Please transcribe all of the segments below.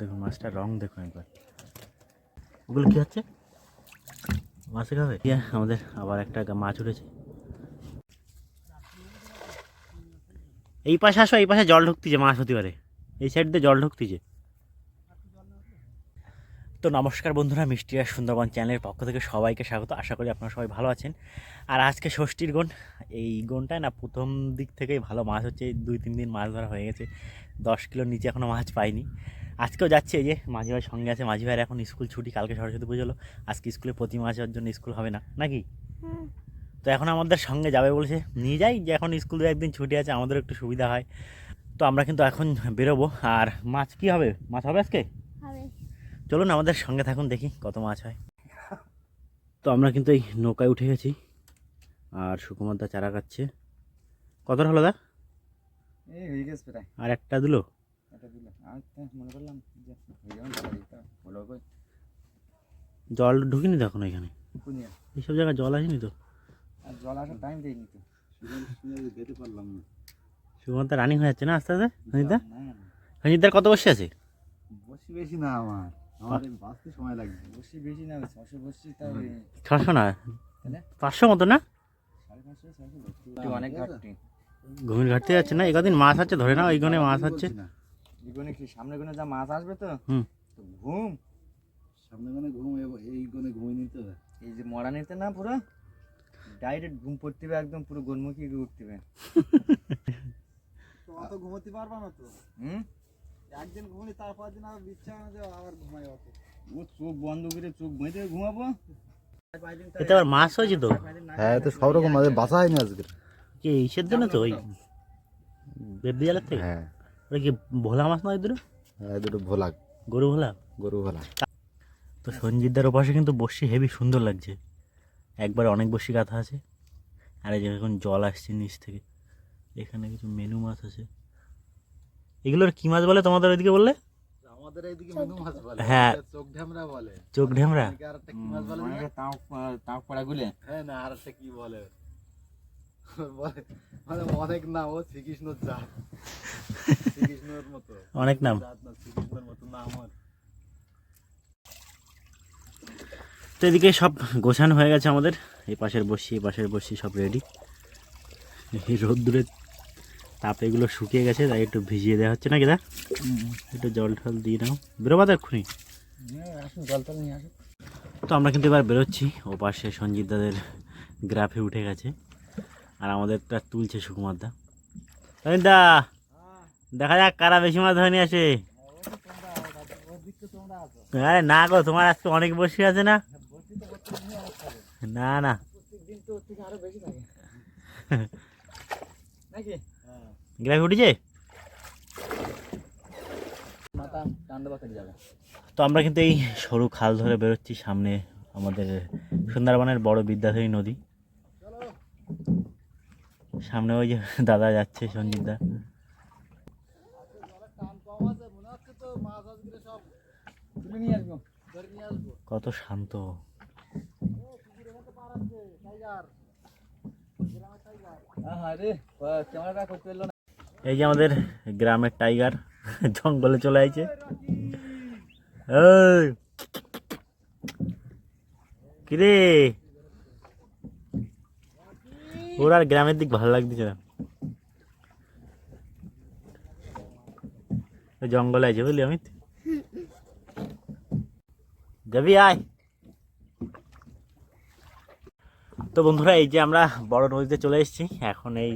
দেখুন, মাছটার রং দেখুন একবার। ওগুলো কি হচ্ছে? মাছে খাবে আমাদের আবার একটা মাছ উঠেছে। এই পাশে আসো, এই পাশে জল ঢুকতিছে, মাছ হতে পারে। এই সাইড দিয়ে জল ঢুকতিছে। তো নমস্কার বন্ধুরা, মিষ্টি আর সুন্দরবন চ্যানেলের পক্ষ থেকে সবাইকে স্বাগত। আশা করি আপনারা সবাই ভালো আছেন। আর আজকে ষষ্ঠীর গুণ, এই গুণটায় না প্রথম দিক থেকেই ভালো মাছ হচ্ছে। দুই, তিন দিন মাছ ধরা হয়ে গেছে। দশ কিলোর নিচে এখনও মাছ পাইনি। আজকেও যাচ্ছে এই যে মাঝি ভাই সঙ্গে আছে। মাঝি ভাইয়ের এখন স্কুল ছুটি কালকে সরস্বতী পুজো হলো। আজকে স্কুলে প্রতি মাসের জন্য স্কুল হবে না নাকি? তো এখন আমাদের সঙ্গে যাবে বলেছে নিয়ে যাই। যে এখন স্কুল একদিন ছুটি আছে আমাদের একটু সুবিধা হয়। তো আমরা কিন্তু এখন বেরোবো। আর মাছ কি হবে? মাছ হবে আজকে? চলুন আমাদের সঙ্গে থাকুন দেখি কত মাছ হয়। তো আমরা কিন্তু এই নৌকায় উঠে গেছি। আর সুকুমার দা চারা কাটছে। কতটা হলো দা এই গেছে প্রায়। আর একটা দিলো? জল ঢুকিনি তো এখন এখানে? এইসব জায়গায় জল আসেনি তো? আর জল আসার টাইম দেয়নি তো। যেতে পারলাম না সুকুমার রানিং হয়ে যাচ্ছে না আস্তে আস্তে? না না কত বসে আছে? বসি বেশি না আমার। আমার বাঁচতে সময় লাগবে বসি বেশি না ছশো বসি তাহলে ছশো না? পাঁচশো মতো না? অনেক ঘাটতি। ঘুমির ঘাটতে যাচ্ছে না? একদিন মাছ আছে ধরে না ওই গনে মাছ হচ্ছে। না। এগুলো কি সামনে কোনো যা মাছ আসবে তো? তো ঘুম। সামনে মানে ঘুম এই গনে ঘুমিয়ে নিতে হবে। এই যে মরা নিতে না পুরো? ডাইরেক্ট ঘুম পড়তে হবে একদম পুরো গনমুখী উঠতে হবে তো অত ঘুমোতে পারবা না তো? হুম? একদিন ঘুমলি তারপর দিন আবার বিছানা যে আবার ঘুমাই অত। ও চোখ বন্ধ করে চোখ বেঁধে ঘুমাবো? এতে আবার মাছ হয়েছে তো? হ্যাঁ তো সব রকম মাঝে বাসা হয়নি আজকে। কি ইসের জন্য তো ওই বেবদি জালের থেকে? হ্যাঁ। ওটা কি ভোলা মাছ নয় দুটো? হ্যাঁ দুটো ভোলা। গরু ভোলা? গরু ভোলা। তো সঞ্জিতদার ওপাশে কিন্তু বসি হেভি সুন্দর লাগছে। একবার অনেক বসি গাথা আছে। আর এই যে এখন জল আসছে নিচ থেকে। এখানে কিছু মেনু মাছ আছে। এগুলোর কি মাছ বলে তোমাদের ওইদিকে বললে? আমাদের এইদিকে মেনু মাছ বলে হ্যাঁ। চোখ ঢামরা বলে। চোখ ঢেমরা? এদিকে আর একটা কি মাছ বলে তাও তাও পড়া গুলে হ্যাঁ না আর একটা কি বলে? বলে মানে অনেক নাম ও শ্রীকৃষ্ণর জাত। শ্রীকৃষ্ণর মতো। অনেক নাম। শ্রীকৃষ্ণর মতো নাম ওর। তো এদিকে সব গোছানো হয়ে গেছে আমাদের। এই পাশের বসি এই পাশের বসি সব রেডি এই রোদ্দুরে তাপ এগুলো শুকিয়ে গেছে তাই একটু ভিজিয়ে দেওয়া হচ্ছে। না কেদা একটু জল টল দিয়ে নাও। বেরোবা তো এক্ষুনি। জল টল নিয়ে আসুন। তো আমরা কিন্তু এবার বেরোচ্ছি। ও পাশে সঞ্জিত দাদের গ্রাফে উঠে গেছে। আর আমাদেরটা তুলছে সুকুমার দা দা দেখা যাক কারা বেশি মাছ ধরে নিয়ে আসে। আরে না গো তোমার আজকে অনেক বসে আছে না? না না। গ্রাফে উঠেছে? তো আমরা কিন্তু এই সরু খাল ধরে বেরোচ্ছি সামনে আমাদের সুন্দরবনের বড় বিদ্যাধরী নদী। সামনে ওই যে দাদা যাচ্ছে, সঞ্জিত। দা কত শান্ত। এই যে আমাদের গ্রামের টাইগার, জঙ্গলে চলে আইছে। কিরে? ওর আর গ্রামের দিক ভালো লাগতেছে না। জঙ্গলে আছে বুঝলি অমিত? যাবি, আয়। তো বন্ধুরা, এই যে আমরা বড় নদীতে চলে এসেছি। এখন এই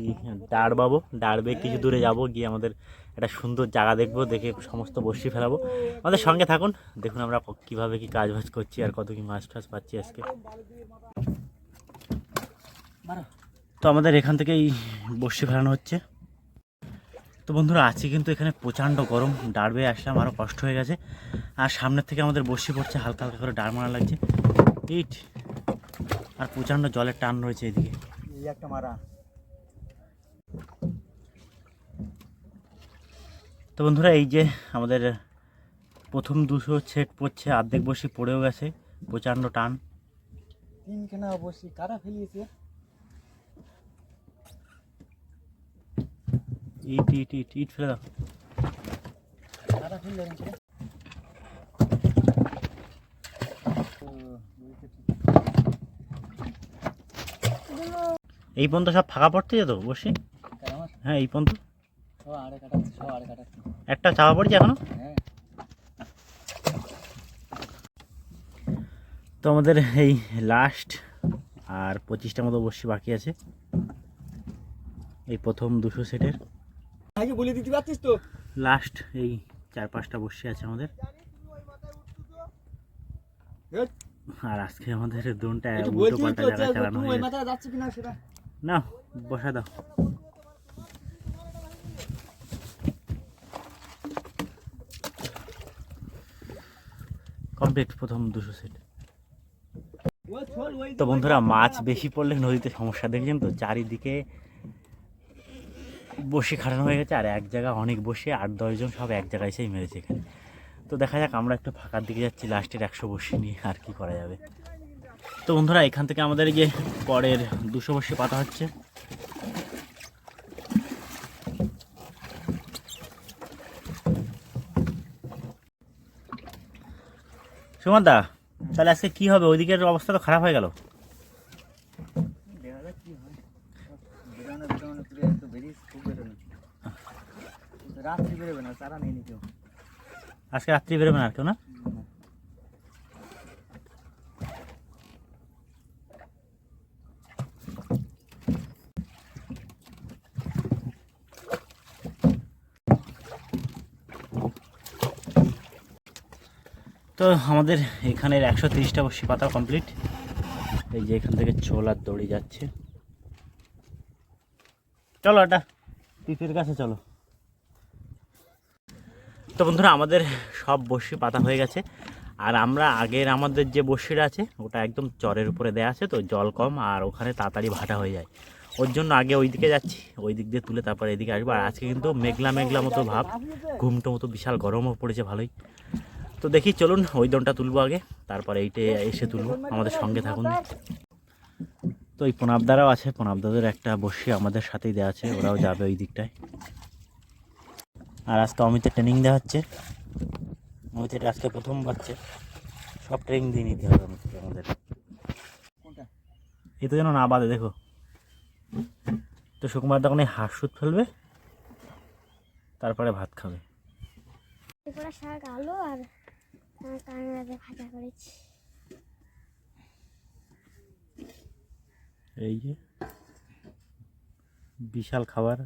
ডাড় পাবো ডাড় বেয়ে কিছু দূরে যাব, গিয়ে আমাদের একটা সুন্দর জায়গা দেখব, দেখে সমস্ত বসি ফেলাবো। আমাদের সঙ্গে থাকুন, দেখুন আমরা কীভাবে কি কাজ বাজ করছি আর কত কি মাছ টাছ পাচ্ছি আজকে। তো আমাদের এখান থেকেই বসি ফেলানো হচ্ছে। তো বন্ধুরা আছি কিন্তু এখানে প্রচণ্ড গরম। ডাড় বেয়ে আসলাম আরও কষ্ট হয়ে গেছে। আর সামনের থেকে আমাদের বসি পড়ছে হালকা হালকা করে ডাড় মারা লাগছে। ইট! আর প্রচণ্ড জলের টান রয়েছে এদিকে। এই একটা মারা। তো বন্ধুরা এই যে আমাদের প্রথম দুশো সেট পড়ছে অর্ধেক বসি পড়েও গেছে প্রচণ্ড টান। তিনখানা অবশ্যই কারা ফেলিয়েছে? ইট ইট ইট ইট ফেলে দাও। এই পর্যন্ত সব ফাঁকা পড়তে যেত, বসে? হ্যাঁ এই পর্যন্ত। একটা চাপা পড়ছে এখনও? তো আমাদের এই লাস্ট আর পঁচিশটা মতো বসে বাকি আছে। এই প্রথম দুশো সেটের। আগে বলে দিতে পারছিস তো? লাস্ট এই চার পাঁচটা বসে আছে আমাদের। আর আজকে আমাদের দোনটা উল্টো পাল্টা জায়গায় চালানো হয়ে সেটা। না বসা দাও। কমপ্লিট প্রথম দুশো সেট। তো বন্ধুরা মাছ বেশি পড়লে নদীতে সমস্যা দেখছেন তো? চারিদিকে বসে খাটানো হয়ে গেছে, আর এক জায়গা অনেক বসে, আট দশজন সব এক জায়গায় এসেই মেরেছে এখানে। তো দেখা যাক, আমরা একটু ফাঁকার দিকে যাচ্ছি লাস্টের একশো বসে নিয়ে আর কি করা যাবে। তো বন্ধুরা, এখান থেকে আমাদের যে পরের দুশো বসে পাতা হচ্ছে। সুমন দা তাহলে আজকে কি হবে? ওইদিকের অবস্থা তো খারাপ হয়ে গেল দেখা যাক কি হয় বেরোনো বেরোনো পুরো একটু বেরিয়ে খুব বেরোনো কিন্তু রাত্রি বেরোবে না নেই কেউ আজকে রাত্রি বেরোবে না আর কেউ, না? তো আমাদের এখানের একশো তিরিশটা বসি পাতা কমপ্লিট এই যে এখান থেকে ছোল আর দড়ি যাচ্ছে। চলো এটা পিপের কাছে চলো। তো বন্ধুরা, আমাদের সব বসি পাতা হয়ে গেছে। আর আমরা আগের আমাদের যে বসিটা আছে, ওটা একদম চরের উপরে দেওয়া আছে, তো জল কম আর ওখানে তাড়াতাড়ি ভাটা হয়ে যায়। ওর জন্য আগে ওই দিকে যাচ্ছি ওই দিক দিয়ে তুলে তারপর এদিকে আসব। আর আজকে কিন্তু মেঘলা মেঘলা মতো ভাব, ঘুমটো মতো বিশাল গরমও পড়েছে ভালোই। তো দেখি, চলুন, ওই দনটা তুলবো আগে, তারপর এইটে এসে তুলবো, আমাদের সঙ্গে থাকুন। তো এই প্রণাবদারাও আছে প্রণাবদাদের একটা বসি আমাদের সাথেই দেওয়া আছে, ওরাও যাবে ওই দিকটায়। আর আজকে অমিতের ট্রেনিং দেওয়া হচ্ছে। অমিতের আজকে প্রথম বাচ্চা। সব ট্রেনিং দিয়ে নিতে হবে অমিতকে আমাদের। এ তো যেন না বাদে দেখো। তো সুকুমার তখন এই হাঁস সুদ ফেলবে তারপরে ভাত খাবে। শাক আলু আর ভাজা করেছি। এই যে বিশাল খাবার।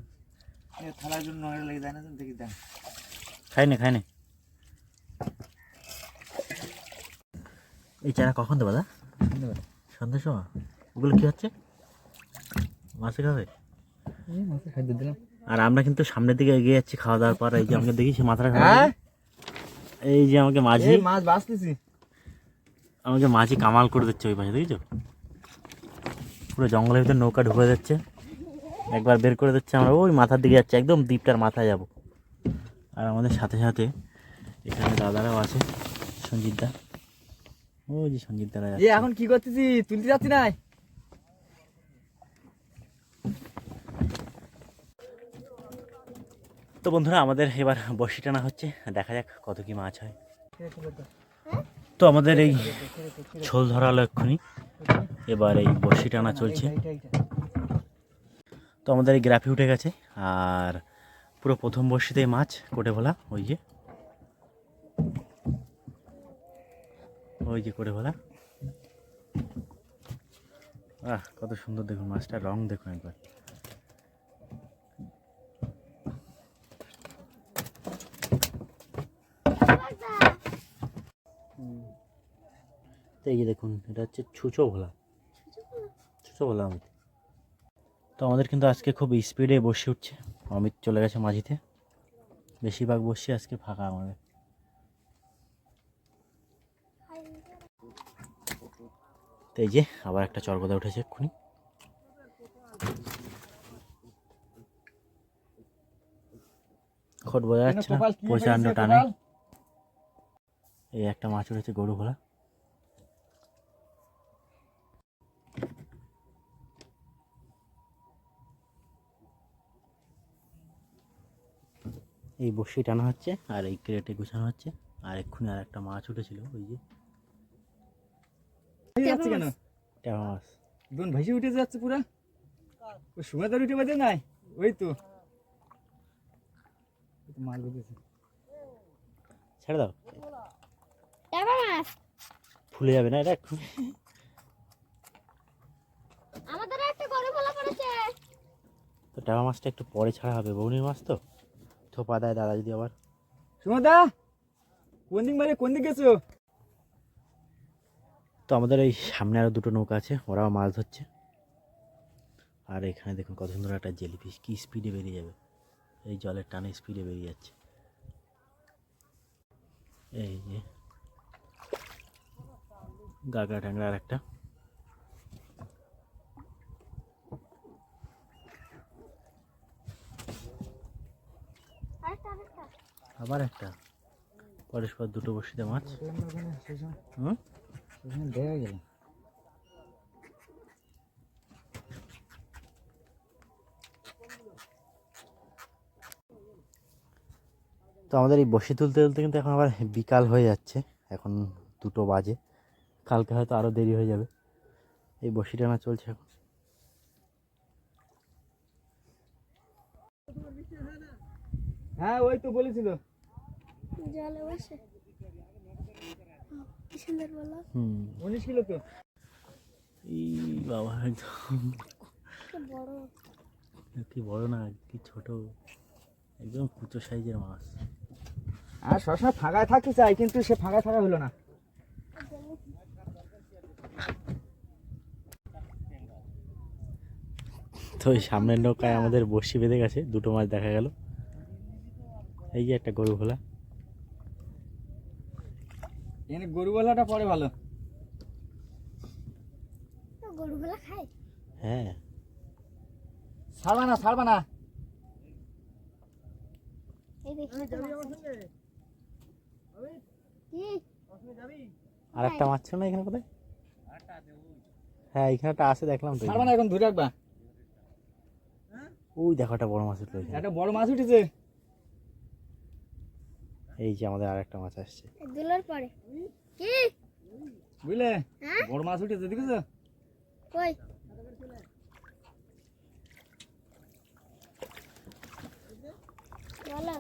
থালার জন্য নড়ে লেগে যায় না তুমি দেখি দেন খাই না খাই না। এই চারা কখন দেবো দা? সন্ধ্যার সময়। ওগুলো কি হচ্ছে? মাছে খাবে মাছে খাদ্য দিলাম। আর আমরা কিন্তু সামনের দিকে এগিয়ে যাচ্ছি খাওয়া দাওয়ার পর। এই যে আমাকে দেখি সে মাথাটা হ্যাঁ? এই যে আমাকে মাঝি। মাছ বাঁচতেছি। আমাকে মাঝি কামাল করে দিচ্ছে ওই পাশে দেখছ? পুরো জঙ্গলের ভিতরে নৌকা ঢুকে যাচ্ছে। একবার বের করে দিচ্ছে আমরা ওই মাথার দিকে যাচ্ছে একদম দ্বীপটার মাথায় যাব। আর আমাদের সাথে সাথে এখানে দাদারাও আছে সঞ্জিত দা ওই যে সঞ্জিত দারা এ যাচ্ছে এখন কি করতেছি? তুলতে যাচ্ছি না? তো বন্ধুরা আমাদের এবার বসি টানা হচ্ছে দেখা যাক কত কি মাছ হয়। তো আমাদের এই ছোল ধরালো এক্ষুনি। এবার এই বসি টানা চলছে। তো আমাদের এই গ্রাফি উঠে গেছে আর পুরো প্রথম বর্ষিতেই মাছ কোটে ভোলা ওই যে। ওই যে কোটে ভোলা। আহ কত সুন্দর দেখুন মাছটা রং দেখুন একবার। তো এই যে দেখুন এটা হচ্ছে ছুচো ভোলা। ছুচো ভোলা। অমিত তো আমাদের কিন্তু আজকে খুব স্পিডে বসে উঠছে। অমিত চলে গেছে মাঝিতে। বেশিরভাগ বসে আজকে ফাঁকা আমাদের। তো এই যে আবার একটা চরগদা উঠেছে এক্ষুনি। খোট বোঝা যাচ্ছে না প্রচণ্ড টানে। এই একটা মাছ উঠেছে গরু ভোলা। এই বসি টানা হচ্ছে আর এই ক্রেটে গুছানো হচ্ছে আর এক্ষুনি আর একটা মাছ উঠেছিল ওই যে। যাচ্ছে কেন? মাছ। দুন ভেসে উঠে যাচ্ছে পুরা? ওই সুমাদার উঠে বাজে নাই? ওই তো। মাছ ছেড়ে দাও। মাছ। ফুলে যাবে না এটা এক্ষুনি। আমাদের একটা গরু ফেলা পড়েছে। তো টাকা মাছটা একটু পরে ছাড়া হবে বৌনির মাছ তো? থোপা দেয় দাদা যদি আবার। সুমাদা কোন দিক মারে কোন দিক গেছো? তো আমাদের এই সামনে আরও দুটো নৌকা আছে ওরাও মাছ ধরছে। আর এখানে দেখুন কত সুন্দর একটা জেলিফিশ কি স্পিডে বেরিয়ে যাবে। এই জলের টানে স্পিডে বেরিয়ে যাচ্ছে। এই যে গাগা ট্যাংরা আর একটা। আবার একটা। পরস্পর দুটো বসিতে মাছ। দেখা গেল তো আমাদের এই বসি তুলতে তুলতে কিন্তু এখন আবার বিকাল হয়ে যাচ্ছে। এখন দুটো বাজে। কালকে হয়তো আরও দেরি হয়ে যাবে। এই বসি টানা চলছে এখন। হ্যাঁ ওই তো বলেছিল। জলে কি সুন্দর বলো। হুম। কিলো তো। এই বাবা একদম। বড়। কি বড় না কি ছোট। একদম কুচো সাইজের মাছ। আর সবসময় ফাঁকায় থাকতে চাই কিন্তু সে ফাঁকায় থাকা হলো না। তো সামনের নৌকায় আমাদের বসি বেঁধে গেছে দুটো মাছ দেখা গেল। এই যে একটা গরু ভোলা এখানে গরুওয়ালাটা পরে ভালো। গরু ফেলা খায়? হ্যাঁ। ছাড়বা না ছাড়বা না আর একটা মাছ ছিল না এখানে কোথায়? হ্যাঁ এখানে একটা আছে দেখলাম তো ছাড়বা না এখন ধরে রাখবা। ওই দেখো একটা বড় মাছ উঠল একটা বড় মাছ উঠেছে। এই যে আমাদের আর একটা মাছ আসছে। দুলোর পরে। কি? বুঝলে? হ্যাঁ? বড় মাছ উঠেছে দেখেছ? কই? বলো।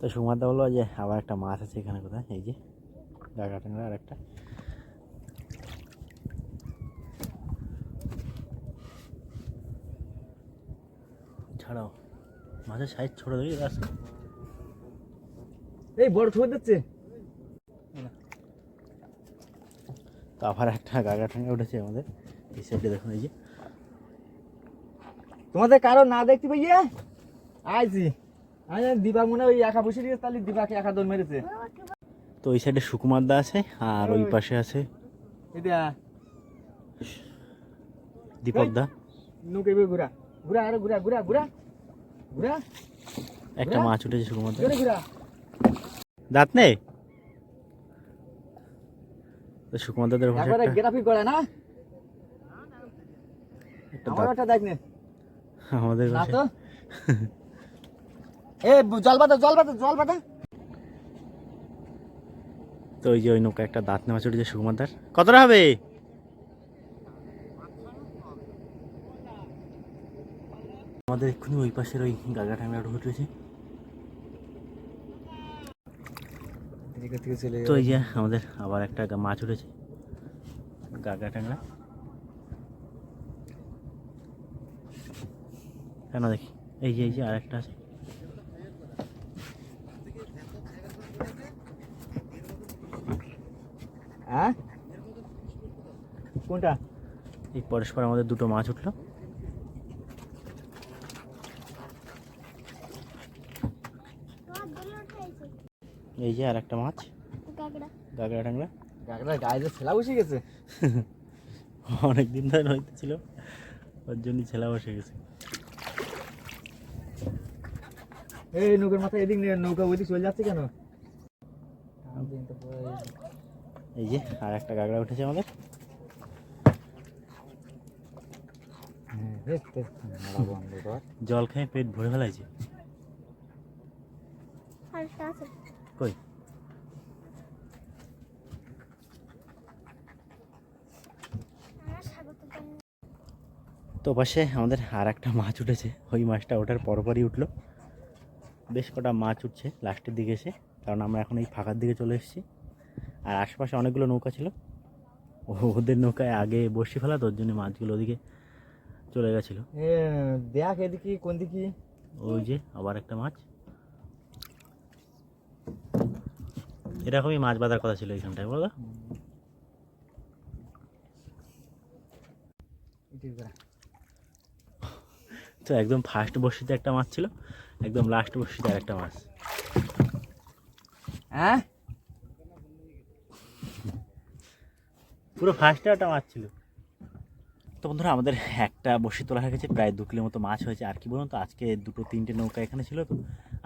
তো সুমারদা বলল যে আবার একটা মাছ আছে এখানে কোথায়? এই যে। ডাকা ট্যাংরা আর একটা ছাড়াও মাছের সাইজ ছোট দেখি আছে এই বড় ছোট দিচ্ছে। তো আবার একটা গাগা ঠ্যাঙ্গা উঠেছে আমাদের। এই সাইডে দেখুন এই যে। তোমাদের কারও না দেখতে পাইয়ে? আইছি আমি দিবা মনে হয় ওই একা বসে দিয়েছে তাহলে দিবাকে একা দৌড় মেরেছে। তো ওই সাইডে সুকুমার দা আছে আর ওই পাশে আছে দীপক দা একটা মাছ উঠেছে সুকুমার দা দাঁত নেই তো সুকুমার দাদের না? আমাদের এ জল বাতা জল বাতা জল বাতা তো ওই যে ওই নৌকা একটা দাঁত নেওয়া চলেছে সুকুমার দার কতটা হবে? আমাদের এক্ষুনি ওই পাশের ওই গাগা ঠান্ডা উঠেছে এদিকে তো এই যে আমাদের আবার একটা মাছ উঠেছে। গাগা ট্যাংরা কেন দেখি? এই যে এই যে আরেকটা আছে। হ্যাঁ? কোনটা? এই পরস্পর আমাদের দুটো মাছ উঠল। এই যে আর একটা মাছ। কাকড়া গাগরা ট্যাংরা গাগরা গায়ে যে ছেলা বসে গেছে। অনেক দিন ধরে হইতেছিল ওর জন্যই ছেলা বসে গেছে। এই নৌকার মাথায় এদিক নৌকা ওইদিক চলে যাচ্ছে কেন? এই যে, আর একটা গাগরা উঠেছে আমাদের। জল খেয়ে পেট ভরে ফেলাইছে। কই। তো পাশে আমাদের আর একটা মাছ উঠেছে। ওই মাছটা ওঠার পরপরই উঠল। বেশ কটা মাছ উঠছে লাস্টের দিকে এসে, কারণ আমরা এখন এই ফাঁকার দিকে চলে এসেছি। আর আশেপাশে অনেকগুলো নৌকা ছিল। ওদের নৌকায় আগে বসে ফেলা তোর জন্য মাছগুলো ওদিকে চলে গেছিল। দেখ এদিকে কোন দিকে? ওই যে আবার একটা মাছ। এরকমই মাছ বাঁধার কথা ছিল এইখানটায় বলো। তো একদম ফার্স্ট বর্ষিতে একটা মাছ ছিল একদম লাস্ট বর্ষিতে আর একটা মাছ। হ্যাঁ? পুরো ফার্স্টে একটা মাছ ছিল। তো বন্ধুরা আমাদের একটা বসি তোলা হয়ে গেছে প্রায় দু কিলো মতো মাছ হয়েছে। আর কি বলুন তো আজকে দুটো তিনটে নৌকা এখানে ছিল তো।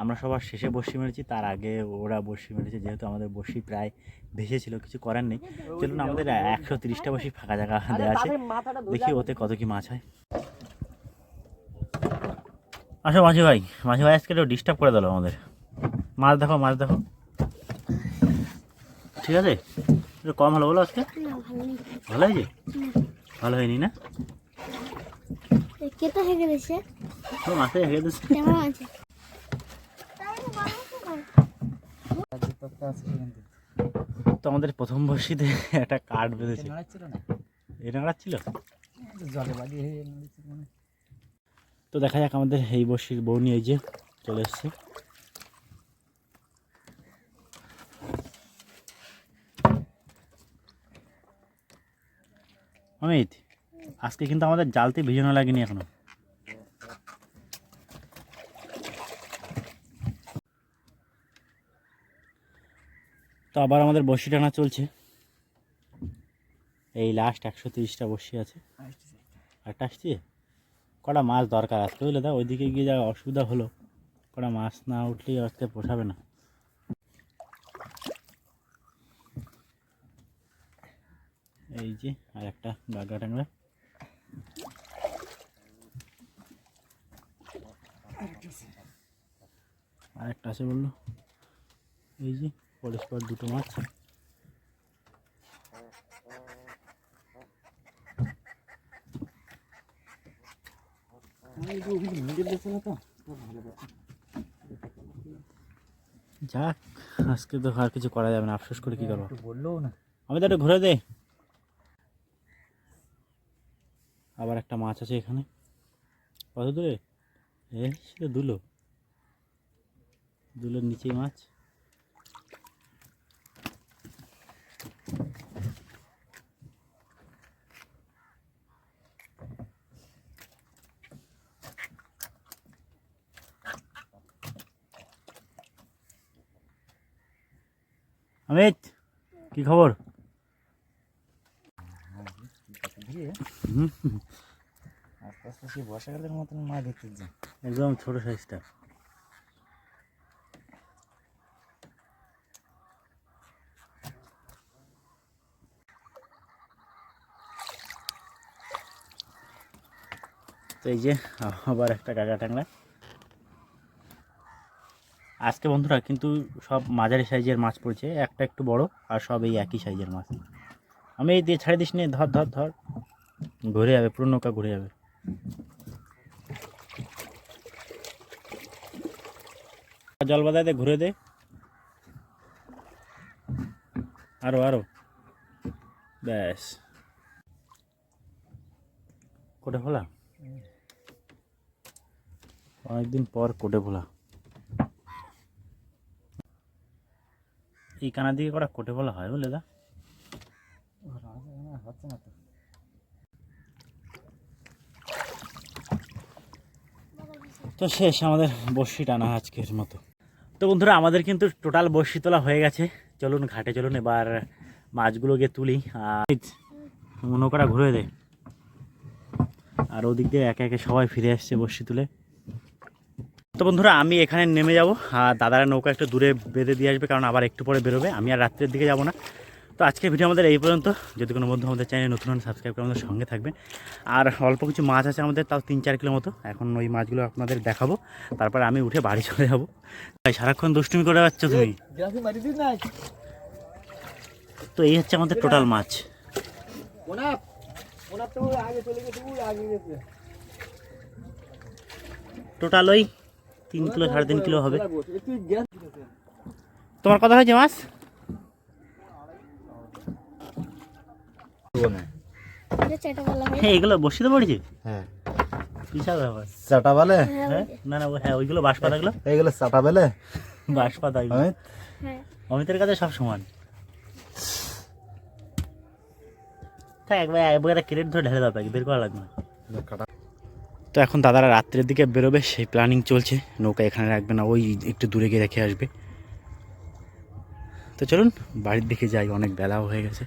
আমরা সবার শেষে বসি মেরেছি তার আগে ওরা বসি মেরেছে যেহেতু আমাদের বসি প্রায় ভেসে ছিল কিছু করার নেই। চলুন আমাদের একশো তিরিশটা বসি ফাঁকা জায়গা দেওয়া আছে। দেখি ওতে কত কি মাছ হয়। আসো মাঝি ভাই মাঝি ভাই আজকে একটু ডিস্টার্ব করে দিল আমাদের। মাছ দেখো মাছ দেখো। ঠিক আছে? কম হলো বলো আজকে? ভালো হয়েছে ভালো হয়নি? না? তো হেগে দিছে? তো মাছে হেগে দিচ্ছে কেমন আছে? তো আমাদের প্রথম বর্ষিতে একটা কাঠ বেঁধেছে। নড়াচ্ছিল না এটা নাড়াচ্ছিল জলে বাড়ি তো দেখা যাক আমাদের এই বর্ষির বউ নিয়ে এই যে চলে এসছে। অমিত, আজকে কিন্তু আমাদের জালতে ভিজানো লাগেনি এখনও। তো আবার আমাদের বসি টানা চলছে। এই লাস্ট একশো তিরিশটা বসি আছে। একটা আসছে কটা মাছ দরকার আজকে বুঝলে দা ওইদিকে গিয়ে যা অসুবিধা হলো, কটা মাছ না উঠলেই আজকে পোষাবে না। এই যে আর একটা বাগা টাংরা আর একটা আছে বলল এই যে পরস্পর দুটো মাছ। যাক আজকে তো আর কিছু করা যাবে না আফসোস করে কি করব? বলল না। আমি তো ঘুরে দে আবার একটা মাছ আছে এখানে? কত দূরে? এ সেটা দুলো। দুলোর নিচেই মাছ। অমিত কি খবর? হুম আস্তে আস্তে সেই বর্ষাকালের মতন মা দেখতে যা একদম ছোট সাইজটা। তো এই যে, আবার একটা কাকা টাংলা। আজকে বন্ধুরা কিন্তু সব মাঝারি সাইজের মাছ পড়ছে, একটা একটু বড় আর সব এই একই সাইজের মাছ। আমি এই দিয়ে ছাড়ি দিস নে, ধর ধর ধর। ঘুরে যাবে পুরো নৌকা ঘুরে যাবে। জল বাদায় দে, ঘুরে দে। আরও আরও। ব্যাস। কোটে ফোলা অনেকদিন পর কোটে ফোলা এই কানা দিকে কটা কোটে ফোলা হয় বুঝলে দা? হচ্ছে না তো। তো শেষ, আমাদের বড়শি টানা আজকের মতো। তো বন্ধুরা, আমাদের কিন্তু টোটাল বড়শি তোলা হয়ে গেছে। চলুন, ঘাটে চলুন, এবার মাছগুলোকে তুলি। আর নৌকাটা ঘুরে দেয় আর ওদিক দিয়ে একে একে সবাই ফিরে আসছে বড়শি তুলে। তো বন্ধুরা, আমি এখানে নেমে যাব। আর দাদারা নৌকা একটু দূরে বেঁধে দিয়ে আসবে, কারণ আবার একটু পরে বেরোবে। আমি আর রাত্রের দিকে যাব না। তো আজকের ভিডিও আমাদের এই পর্যন্ত যদি কোনো বন্ধু আমাদের চ্যানেল নতুন হন সাবস্ক্রাইব করে আমাদের সঙ্গে থাকবেন আর অল্প কিছু মাছ আছে আমাদের তাও তিন চার কিলো মতো এখন ওই মাছগুলো আপনাদের দেখাবো তারপরে আমি উঠে বাড়ি চলে যাব ভাই সারাক্ষণ দুষ্টুমি করে যাচ্ছ তুমি তো এই হচ্ছে আমাদের টোটাল মাছ টোটাল ওই তিন কিলো সাড়ে তিন কিলো হবে তোমার কথা হয়েছে মাছ এটা চেটা বলা হয় হ্যাঁ এগুলো বসিতে পড়েছে হ্যাঁ। বিশাল ব্যাপার। চাটা বেলে? হ্যাঁ হ্যাঁ? না না হ্যাঁ ওইগুলো বাঁশ পাতাগুলো এইগুলো চাটা বেলে? বাঁশ পাতা ওইগুলো। আমি হ্যাঁ। অমিতের কাছে সব সমান। থাক একবার একবার একটা ধরে ঢেলে দাও বের করা লাগবে তো এখন দাদারা রাত্রের দিকে বেরোবে সেই প্ল্যানিং চলছে। নৌকা এখানে রাখবে না ওই একটু দূরে গিয়ে রেখে আসবে। তো চলুন বাড়ির দিকে যাই অনেক বেলাও হয়ে গেছে।